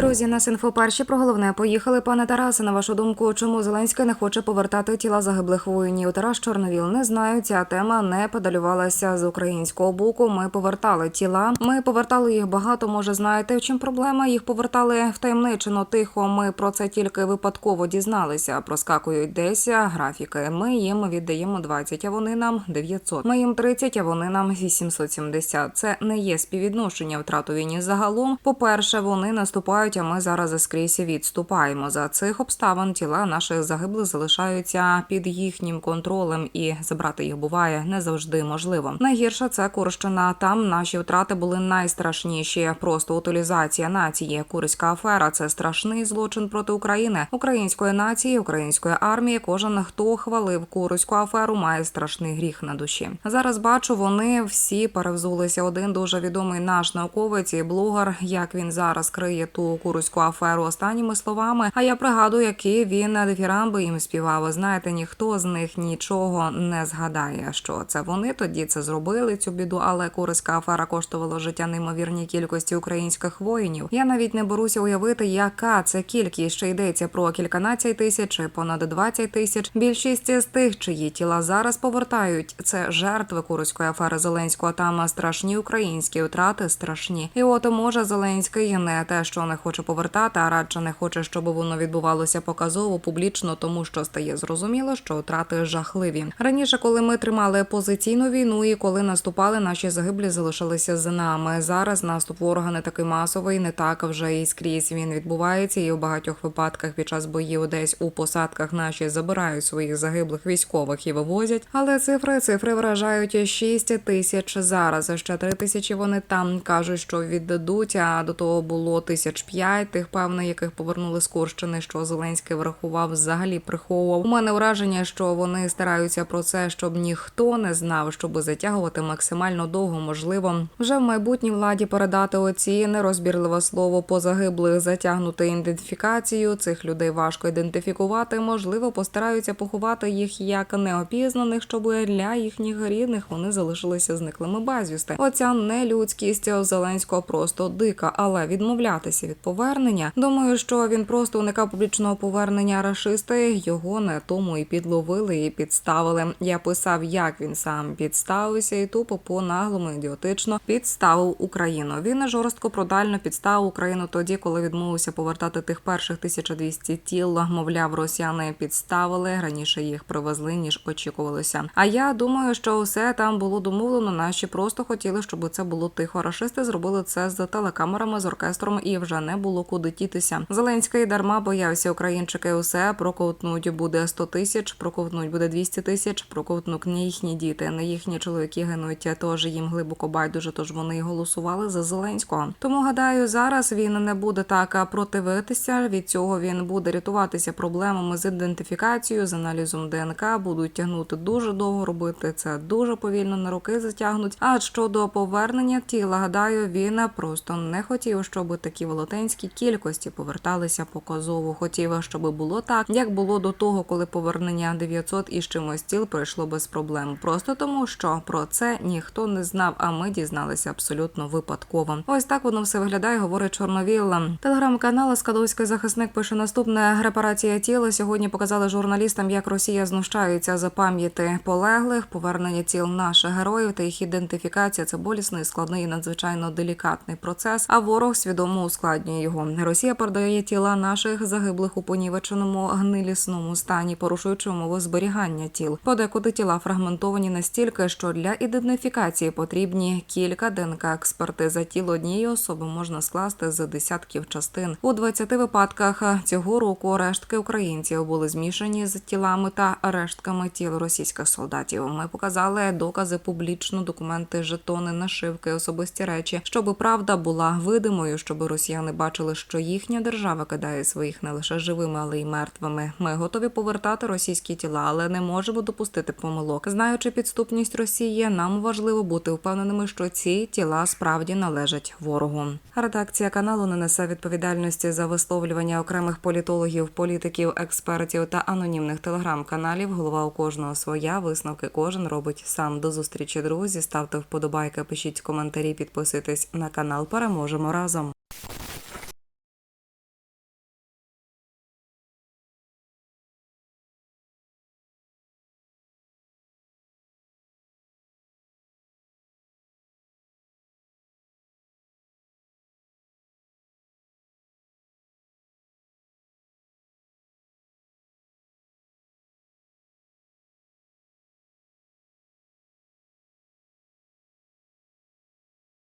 Друзі, нас інфоперші про головне поїхали. Пане Тарасе, на вашу думку, чому Зеленський не хоче повертати тіла загиблих воїнів? Тарас Чорновіл не знаю. Ця тема не подалювалася з українського боку. Ми повертали тіла. Ми повертали їх багато. Може, знаєте, в чим проблема? Їх повертали втаємничено тихо. Ми про це тільки випадково дізналися. Проскакують десь графіки. Ми їм віддаємо 20, а вони нам 900. Ми їм 30, а вони нам 870. Це не є співвідношення втрат у війні загалом. По перше, вони наступають, а ми зараз скрізь відступаємо. За цих обставин тіла наших загиблих залишаються під їхнім контролем, і забрати їх буває не завжди можливо. Найгірше це Курщина. Там наші втрати були найстрашніші. Просто утилізація нації. Курська афера це страшний злочин проти України, української нації, української армії. Кожен хто хвалив Курську аферу, має страшний гріх на душі. Зараз бачу, вони всі перевзулися. Один дуже відомий наш науковець і блогер. Як він зараз криє ту курську аферу останніми словами. А я пригадую, які він дифірамби їм співав. Знаєте, ніхто з них нічого не згадає, що це вони тоді це зробили цю біду, але курська афера коштувала життя неймовірній кількості українських воїнів. Я навіть не беруся уявити, яка це кількість. Ще йдеться про кільканадцять тисяч чи понад 20 тисяч. Більшість з тих, чиї тіла зараз повертають, це жертви курської афери Зеленського. Там страшні українські втрати страшні. І от може Зеленський не те, що не хоче повертати, а радше не хоче, щоб воно відбувалося показово публічно, тому що стає зрозуміло, що втрати жахливі. Раніше, коли ми тримали позиційну війну і коли наступали, наші загиблі залишилися з нами. Зараз наступ ворога не такий масовий, не так вже і скрізь він відбувається. І у багатьох випадках під час боїв десь у посадках наші забирають своїх загиблих військових і вивозять. Але цифри цифри вражають 6 тисяч зараз. Ще 3 тисячі вони там кажуть, що віддадуть. А до того було тисяч п'ять тих певне, яких повернули з Курщини, що Зеленський врахував, взагалі приховував. У мене враження, що вони стараються про це, щоб ніхто не знав, щоб затягувати максимально довго, можливо, вже в майбутній владі передати оці нерозбірливе слово по загиблих, затягнути ідентифікацію цих людей важко ідентифікувати. Можливо, постараються поховати їх як неопізнаних, щоб для їхніх рідних вони залишилися зниклими безвісти. Оця нелюдськість Зеленського просто дика, але відмовлятися від повернення. Думаю, що він просто уникав публічного повернення рашисти. Його не тому і підловили і підставили. Я писав, як він сам підставився, і тупо по наглому ідіотично підставив Україну. Він жорстко продально підставив Україну тоді, коли відмовився повертати тих перших 1200 тіл. Мовляв, росіяни підставили раніше їх привезли ніж очікувалося. А я думаю, що все там було домовлено. Наші просто хотіли, щоб це було тихо. Рашисти зробили це з телекамерами, з оркестром, і вже не було куди тітися. Зеленський дарма боявся українчики. Усе проковтнуть буде 100 тисяч, проковтнуть буде 200 тисяч. Проковтнуть не їхні діти, не їхні чоловіки гинуть. Тож їм глибоко байдуже. Тож вони голосували за Зеленського. Тому гадаю, зараз він не буде так противитися. Від цього він буде рятуватися проблемами з ідентифікацією, з аналізом ДНК. Будуть тягнути дуже довго робити це дуже повільно на роки затягнуть. А щодо повернення тіла, гадаю, він просто не хотів, щоб такі велетенські кількості поверталися показово. Хотів, щоб було так, як було до того, коли повернення 900 і чимось тіл пройшло без проблем. Просто тому, що про це ніхто не знав, а ми дізналися абсолютно випадково. Ось так воно все виглядає, говорить Чорновіл. Телеграм-канал Скадовський захисник пише наступне репарація тіла. Сьогодні показали журналістам, як Росія знущається за пам'яті полеглих, повернення тіл наших героїв та їх ідентифікація. Це болісний, складний і надзвичайно делікатний процес. А ворог свідомо ускладнює його. Росія передає тіла наших загиблих у понівеченому гнилісному стані, порушуючи умови зберігання тіл. Подекуди тіла фрагментовані настільки, що для ідентифікації потрібні кілька ДНК експертиза. Тіло однієї особи можна скласти з десятків частин. У 20 випадках цього року рештки українців були змішані з тілами та рештками тіл російських солдатів. Ми показали докази публічно, документи, жетони, нашивки, особисті речі, щоб правда була видимою, щоб росіяни бачили, що їхня держава кидає своїх не лише живими, але й мертвими. Ми готові повертати російські тіла, але не можемо допустити помилок. Знаючи підступність Росії, нам важливо бути впевненими, що ці тіла справді належать ворогу. Редакція каналу не несе відповідальності за висловлювання окремих політологів, політиків, експертів та анонімних телеграм-каналів. Голова у кожного своя висновки кожен робить сам. До зустрічі, друзі. Ставте вподобайки, пишіть коментарі, підписуйтесь на канал. Переможемо разом.